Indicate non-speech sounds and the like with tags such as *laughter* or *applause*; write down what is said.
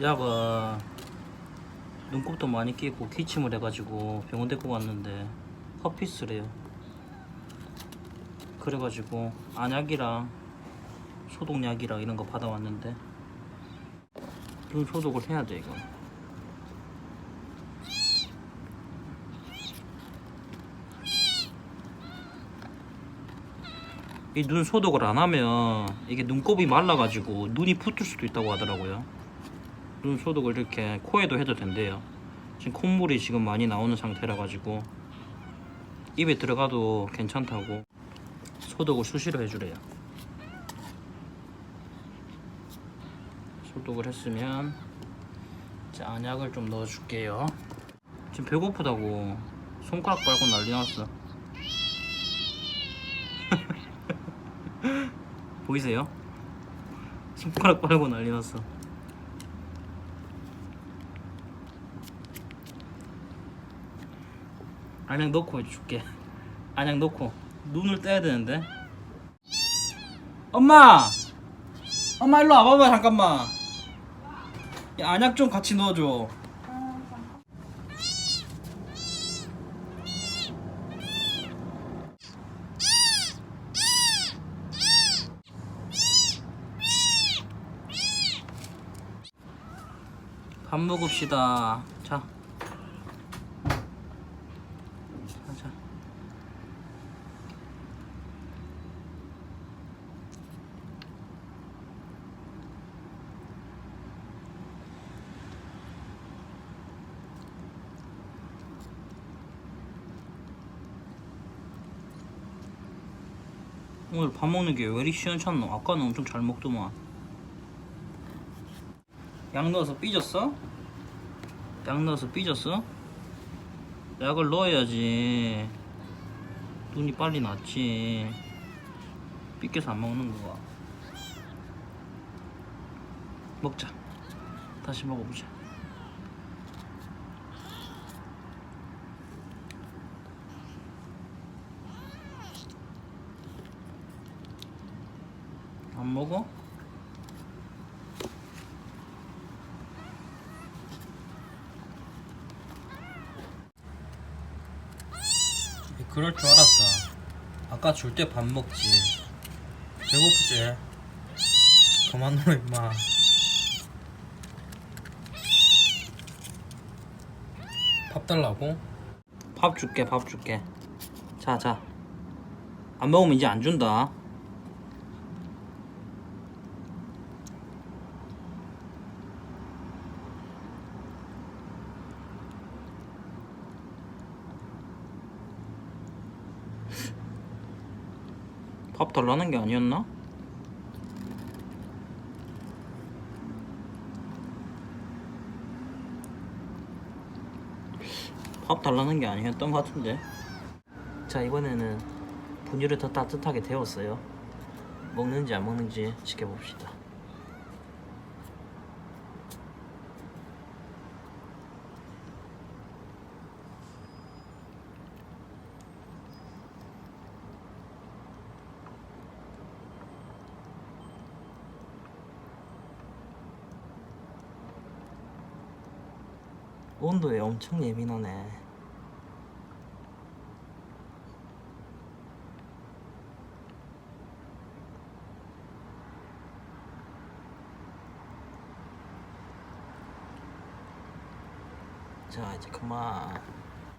야가 눈곱도 많이 끼고 기침을 해가지고 병원 데리고 갔는데 허피스래요. 그래가지고 안약이랑 소독약이랑 이런 거 받아왔는데 눈 소독을 해야 돼 이거. 이 눈 소독을 안 하면 이게 눈곱이 말라가지고 눈이 붙을 수도 있다고 하더라고요. 눈 소독을 이렇게 코에도 해도 된대요. 지금 콧물이 지금 많이 나오는 상태라 가지고 입에 들어가도 괜찮다고 소독을 수시로 해주래요. 소독을 했으면 자 안약을 좀 넣어줄게요. 지금 배고프다고 손가락 빨고 난리 났어. *laughs* 보이세요? 손가락 빨고 난리 났어. 안약 넣고 해줄게. 안약 넣고 눈을 떼야 되는데. 엄마, 엄마 일로 와봐봐 잠깐만. 야, 안약 좀 같이 넣어줘. 밥 먹읍시다. 자. 자, 자. 오늘 밥 먹는 게 왜 이리 시원찮노? 아까는 엄청 잘 먹더만. 약 넣어서 삐졌어? 약 넣어서 삐졌어? 약을 넣어야지 눈이 빨리 낫지 삐껴서 안 먹는 거가 먹자 다시 먹어보자 안 먹어? 그럴 줄 알았다. 아까 줄 때 밥 먹지. 배고프지? 그만 놀아 임마. 밥 달라고? 밥 줄게 밥 줄게. 자 자. 안 먹으면 이제 안 준다. 밥 달라는 게 아니었나? 밥 달라는 게 아니었던 것 같은데. 자 이번에는 분유를 더 따뜻하게 데웠어요. 먹는지 안 먹는지 지켜봅시다. 온도에 엄청 예민하네. 자 이제 그만